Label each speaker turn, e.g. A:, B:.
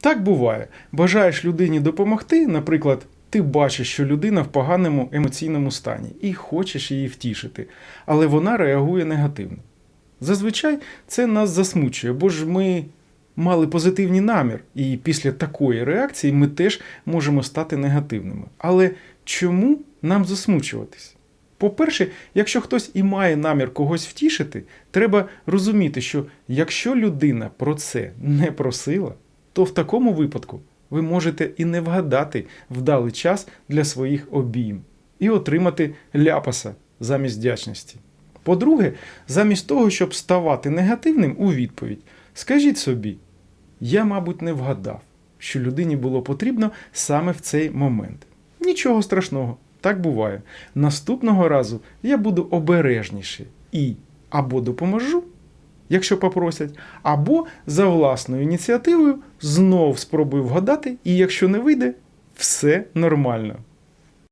A: Так буває. Бажаєш людині допомогти, наприклад, ти бачиш, що людина в поганому емоційному стані і хочеш її втішити, але вона реагує негативно. Зазвичай це нас засмучує, бо ж ми мали позитивний намір, і після такої реакції ми теж можемо стати негативними. Але чому нам засмучуватись? По-перше, якщо хтось і має намір когось втішити, треба розуміти, що якщо людина про це не просила, то в такому випадку ви можете і не вгадати вдалий час для своїх обійм і отримати ляпаса замість вдячності. По-друге, замість того, щоб ставати негативним у відповідь, скажіть собі, я, мабуть, не вгадав, що людині було потрібно саме в цей момент. Нічого страшного, так буває. Наступного разу я буду обережніший і або допоможу, якщо попросять, або за власною ініціативою знов спробую вгадати, і якщо не вийде, все нормально.